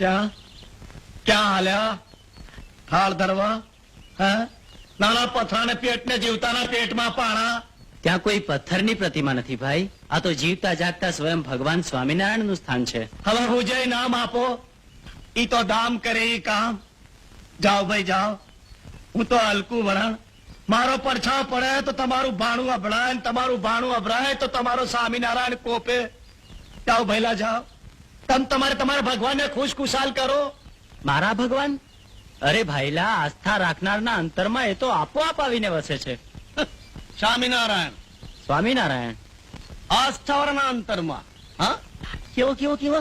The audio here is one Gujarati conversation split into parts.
ક્યાં? ક્યાં હાલ્યા? થાળ ધરવા? હે? નાના પથરાને પેટને જીવતાના પેટમાં પાણા? ત્યાં કોઈ પથ્થરની પ્રતિમા નથી ભાઈ. આ તો જીવતા જાગતા સ્વયં ભગવાન સ્વામિનારાયણનું સ્થાન છે. હવે હુજય નામ આપો ઈ તો દામ કરે ઈ કામ. જાઓ ભાઈ જાઓ. હું તો હલકું વરણ. મારો પડછાવ પડે તો તમારું ભાણું અભડાય તમારું ભાણું અભરાય તો તમારો સ્વામિનારાયણ કોપે. જાઓ ભૈલા જાઓ. તમ તમારે તમારા ભગવાનને ખુશ ખુશાલ કરો. મારા ભગવાન? અરે ભાઈલા આસ્થા રાખનારના અંતરમાં એ તો આપોઆપ આવીને વસે છે. સ્વામિનારાયણ. સ્વામિનારાયણ? આસ્થાવાળાના અંતરમાં. હા? કેવો કેવો કેવો?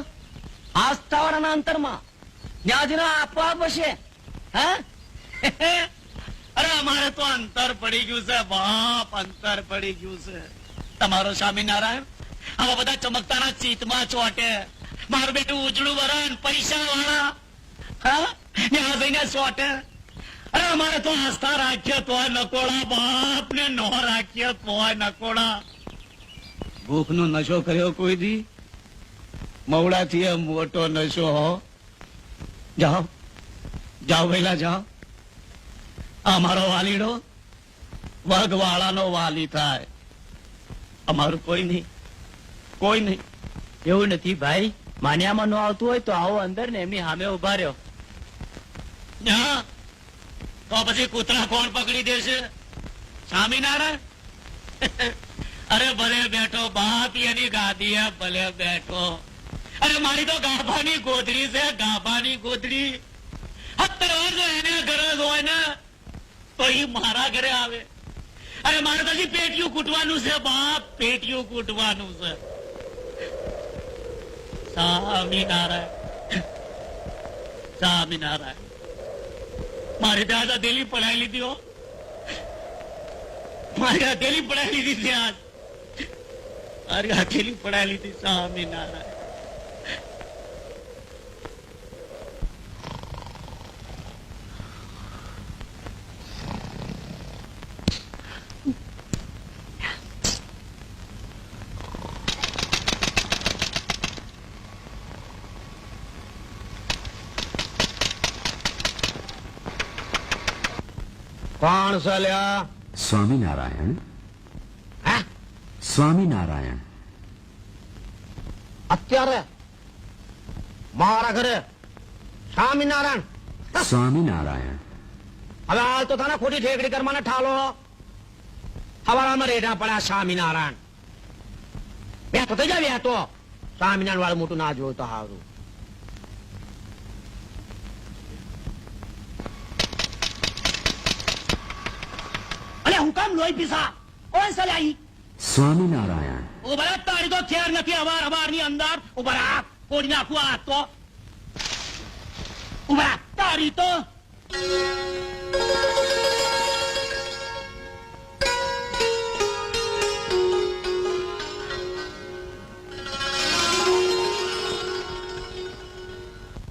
આસ્થાવાળાના અંતરમાં. ન્યાજના આપોઆપ હશે હા? અરે અમારે તો અંતર પડી ગયું છે બાપ અંતર પડી ગયું છે. તમારો સ્વામિનારાયણ? આવા બધા ચમકતાના ચીતમાં ચોટે. મારું બેટું ઉજળું વરણ પૈસા વાળા હા ત્યાં જઈને સોટે અરે અમારે તો આસ્થા રાખ્યો તોય નકોડા બાપ ને નો રાખ્યો તોય નકોડા ભૂખ નો નશો કર્યો કોઈ દી? મવડાથી થી મોટો નશો હો. જાઓ. જાઓ વેલા જાઓ. અમારો વાલીડો. વર્ગવાળાનો વાલી થાય. અમારું કોઈ નહીં. કોઈ નહીં. એવું નથી ભાઈ. માન્યામાં ન આવતું હોય તો આવો અંદર ને એમની સામે ઊભા રહ્યો. તો પછી કૂતરા કોણ પકડી દેશે? સ્વામિનારાયણ? અરે ભલે બેઠો બાપ, એની ગાદી ભલે બેઠો. અરે મારી તો ગાભાની ગોદડી છે, ગાભાની ગોદડી. અત્યાર વર્ષ એને ગરજ હોય ને, તો એ મારા ઘરે આવે. અરે મારે પછી પેટીયું કૂટવાનું છે, બાપ, પેટીયું કૂટવાનું છે. સ્વામિનારાયણ સ્વામિનારાયણ મારે ત્યાં હથેલી પડાવી લીધી હો મારી હથેલી પડાવી લીધી ત્યાં મારી હથેલી પડાવી લીધી સ્વામિનારાયણ કોણ સલ્યા સ્વામિનારાયણ. સ્વામિનારાયણ. અત્યારે મારા ઘરે સ્વામિનારાયણ. સ્વામિનારાયણ. હવે હાલ તો તને ખોટી ઠેકડી કરવાને ઠાલો. હવાળામાં રેડા પડ્યા સ્વામિનારાયણ. બેઠો થઈ જાય બેઠો. સ્વામિનારાયણ વાળું મોટું ના જોયું તો હારું. હું કામ લોહી પીસા ઓય સલાઈ સ્વામિનારાયણ ઉભરા તારી તો ખેર નથી અવાર અવારની અંદર ઉભરા કોડી નાખું આ તો ઉભરા તારી તો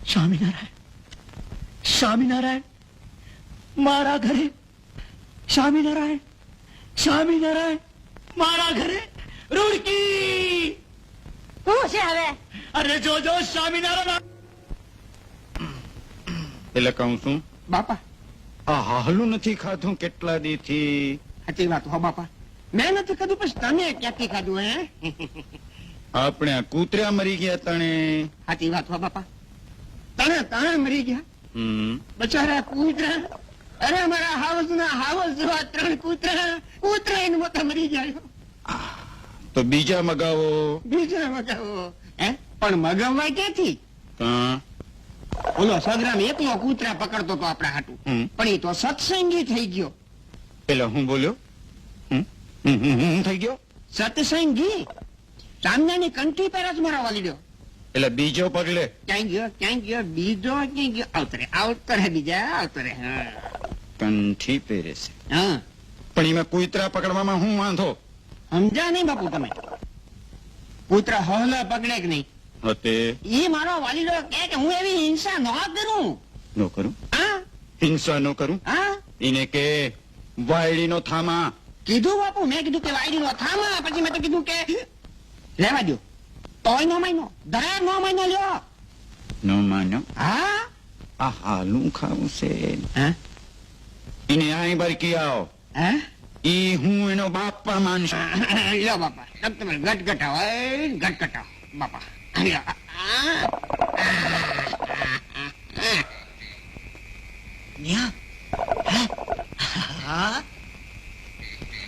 સ્વામિનારાયણ સ્વામિનારાયણ મારા ઘરે સ્વામિનારાયણ સ્વામિનારાયણ મારા ઘરે રૂડકી શું છે હવે? અરે જોજો સ્વામિનારાયણ એટલે કહું છું બાપા। આ હાલું નથી ખાધું કેટલા દી થી સાચી વાત હો બાપા. મેં નથી ખાધું પછી તમે ક્યાંથી ખાધું હે? આપણે આ કૂતરા મરી ગયા તણે. સાચી વાત હો બાપા. તને તણે મરી ગયા? હમ. બચારા કૂતરા. અરે મારા હાઉસ ના હાઉસ જેવા ત્રણ કૂતરા કૂતરા એને મોટા મરી ગયા તો બીજા મગાવો. બીજા મગાવો. હે? પણ મગાવવા ક્યાંથી? ઓલો સદરામ એકલો કૂતરા પકડતો તો આપણા હાટું. પણ એ તો સત્સંગી થઈ ગયો. પેલો હું બોલ્યો? થઈ ગયો? સત્સંગી? સામનાની કંઠી પર જ મારા વાલી ગયો એટલે બીજો પગલે? ક્યાં ગયો ક્યાં ગયો બીજો ક્યાં ગયો? આવતરે આવતરે બીજા આવતરે હા. કંઠી પહેરે છે. હા. પણ એમાં કુતરા પકડવામાં હું વાંધો? સમજ્યા નહીં બાપુ તમે? કૂતરા હહલા પકડે કે નહીં? હતે. એ મારો વાલીડો કહે કે હું એવી હિંસા ન કરું. ન કરું? હા. હિંસા ન કરું? હા. એને કે વાયડી નો થામા. કીધું બાપુ મેં કીધું કે વાયડી નો થામા પછી મેં તો કીધું કે લેવા દો તોય નો મહિનો દરા નો મહિનો લ્યો. નો માનો હા. આ હાલું ખાવું છે. હે? એને અહીં બરકી આવો. હે? ઈ હું એનો બાપ પણ માનશું. લ્યો બાપા. તમ તમે ગટગટાવો એ ગટગટાવો. બાપા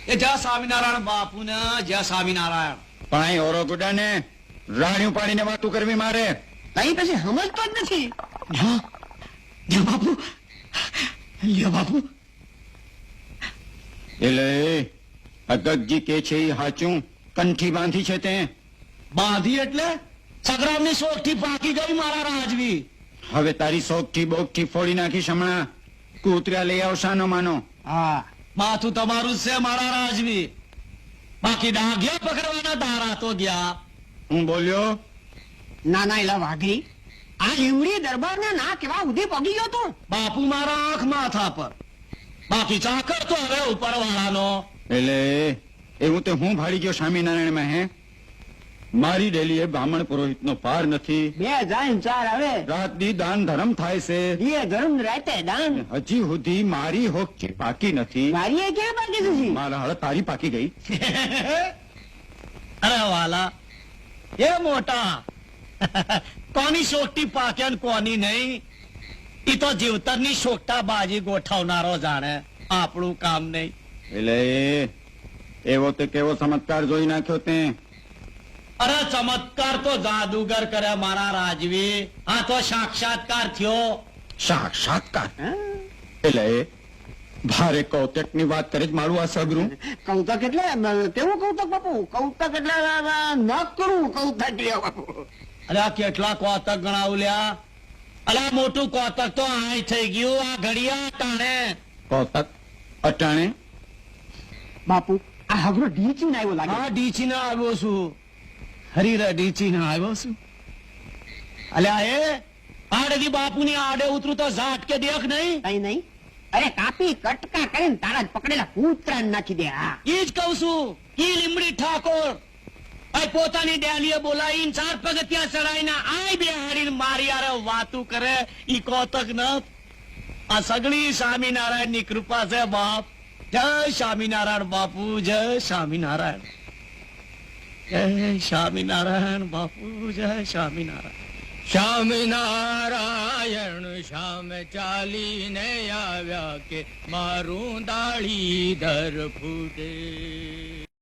એ જય સ્વામિનારાયણ બાપુ ને જય સ્વામિનારાયણ. પણ અહીં ઓરો ગુડા ને રાણીઓ પાડીને વાતું કરવી મારે. કઈ પછી સમજતો જ નથી. લ્યો બાપુ? લ્યો બાપુ. એટલે અગગજી કે છે એ હાચું? કંઠી બાંધી છે તે. બાંધી એટલે સગરામની થી પાકી ગઈ મારા રાજવી. હવે તારી શોખથી બોકથી ફોડી નાખીશ હમણાં. કૂતર્યા લઈ આવશા નો માનો. હા માથું તમારું જ છે મારા રાજવી. બાકી ડાઘ્યા પકડવાના તારા તો ગયા. હું બોલ્યો? ના ના એલા વાઘરી આ લીમડી દરબાર ને ના કેવા ઉધી પગી ગયો તું. બાપુ મારા આંખ માથા પર. બાકી ચાકર તો હવે ઉપરવાળાનો. એટલે એવું તે હું ભાડી ગયો સ્વામિનારાયણમાં હે? મારી ડેલી એ બ્રાહ્મણ પુરોહિતનો પાર નથી. બે જાય ચાર આવે. રાત દી દાન ધર્મ થાય છે. એ ધર્મ રાતે દાન. હજી સુધી મારી હોક છે પાકી નથી. મારી એ ક્યાં પાકી છે મારા હળ તારી પાકી ગઈ. અરે વાલા એ મોટા. કોની સોટી પાકે કોની નહીં? ઈ તો જીવતરની શોખતા બાજી ગોઠવનારો જાણે. આપણું કામ નહીં. એટલે એવો તે કેવો ચમત્કાર જોઈ નાખ્યો તે? અરે ચમત્કાર તો જાદુગર કરે મારા રાજવી આ તો સાક્ષાત્કાર થયો. સાક્ષાત્કાર? એટલે ભારે કૌતકની વાત કરે જ મારું આ સગરું? કૌતક એટલે કેવું કૌતક બાપુ? કૌતક એટલે ન કરું કૌતક લ્યો બાપુ. અરે આ કેટલા કોતક ગણાવ લ્યા? આ મોટું કોતક તો આય થઈ ગયું આ ઘડિયા અટાણે કોતક? અટાણે? બાપુ આ હગરો ઢીચી આવ્યો લાગે હા ડીચી ના આવ્યો છું. હરીરા ડીચી ના આવ્યો છું. અલ્યા એ આડેથી બાપુની આડે ઉતરું તો ઝાટકે દેખ નહીં. કઈ નહીં. અરે કાપી કટકા કરીને તારા જ પકડેલા કૂતરા નાખી દે હા. ઈ જ કહું છું ઈ લીમડી ઠાકોર. પોતાની ડેલીએ બોલાવીને ચાર પગથિયા ચડાવીને આય બે હાડીને મારી આરે વાતું કરે. ઈ કોતક ન. આ સગળી સ્વામિનારાયણની કૃપા છે, બાપ. જય સ્વામિનારાયણ બાપુ, જય સ્વામિનારાયણ. જય સ્વામિનારાયણ બાપુ, જય સ્વામિનારાયણ. સ્વામિનારાયણ, શ્યામ ચાલીને આવ્યા કે મારું દાળી દર ફૂટે.